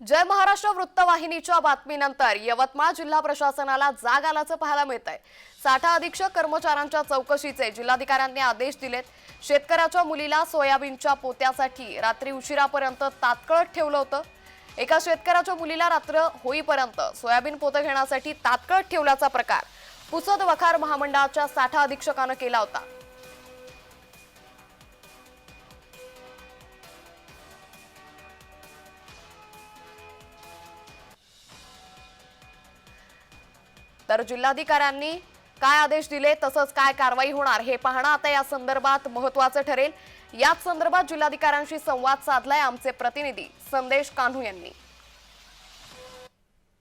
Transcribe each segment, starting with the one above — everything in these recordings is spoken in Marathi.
जय महाराष्ट्र वृत्तवाहिनीच्या बातमीनंतर यवतमाळ जिल्हा प्रशासनाला जाग आल्याचं पाहायला मिळत आहे साठा अधीक्षक कर्मचाऱ्यांच्या चौकशीचे जिल्हाधिकाऱ्यांनी आदेश दिलेत. शेतकऱ्याच्या मुलीला सोयाबीनच्या पोत्यासाठी रात्री उशिरापर्यंत तात्कळत ठेवलं होतं. एका शेतकऱ्याच्या मुलीला रात्र होईपर्यंत सोयाबीन पोतं घेण्यासाठी तात्कळत ठेवल्याचा प्रकार. पुसद वखार महामंडळाच्या साठा अधीक्षकानं केला होता. तर जिल्हाधिकाऱ्यांनी काय आदेश दिले तसंच काय कारवाई होणार हे पाहणं आता या संदर्भात महत्वाचं ठरेल. याच संदर्भात जिल्हाधिकाऱ्यांशी संवाद साधलाय आमचे प्रतिनिधी संदेश कान्हू यांनी.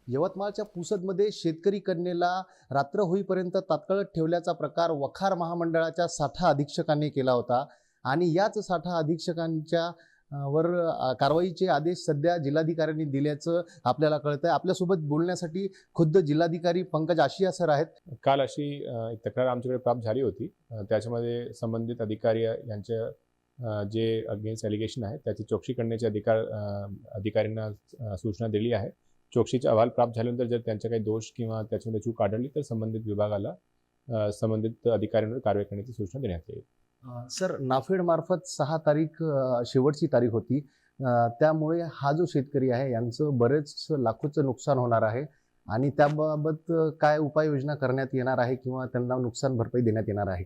यवतमाळच्या पुसदमध्ये शेतकरी कन्येला रात्र होईपर्यंत तात्काळ ठेवल्याचा प्रकार वखार महामंडळाच्या साठा अधीक्षकांनी केला होता आणि याच साठा अधीक्षकांच्या वर कारवाईचे आदेश सध्या जिल्हाधिकाऱ्यांनी दिल्याचं आपल्याला कळतंय. आपल्यासोबत बोलण्यासाठी खुद्द जिल्हाधिकारी पंकज आशिया सर आहेत. काल अशी एक तक्रार आमच्याकडे प्राप्त झाली होती. त्याच्यामध्ये संबंधित अधिकारी यांच्या जे अगेन्स्ट ॲलिगेशन आहे त्याची चौकशी करण्याचे अधिकार अधिकाऱ्यांना सूचना दिली आहे. चौकशीचा अहवाल प्राप्त झाल्यानंतर जर त्यांचा काही दोष किंवा त्याच्यामध्ये चूक आढळली तर संबंधित विभागाला संबंधित अधिकाऱ्यांवर कारवाई करण्याची सूचना देण्यात येईल. सर नाफेड मार्फत सहा तारीख शेवटची तारीख होती. त्यामुळे हा जो शेतकरी आहे यांचं बरेच लाखोचं नुकसान होणार आहे आणि त्याबाबत काय उपाययोजना करण्यात येणार आहे किंवा त्यांना नुकसान भरपाई देण्यात येणार आहे?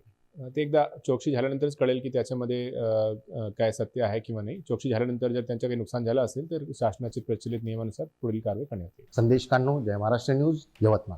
ते एकदा चौकशी झाल्यानंतरच कळेल की त्याच्यामध्ये काय सत्य आहे किंवा नाही. चौकशी झाल्यानंतर जर त्यांचं काही नुकसान झालं असेल तर शासनाचे प्रचलित नियमानुसार पुढील कारवाई करण्यात येईल. संदेश कान्हू जय महाराष्ट्र न्यूज यवतमाळ.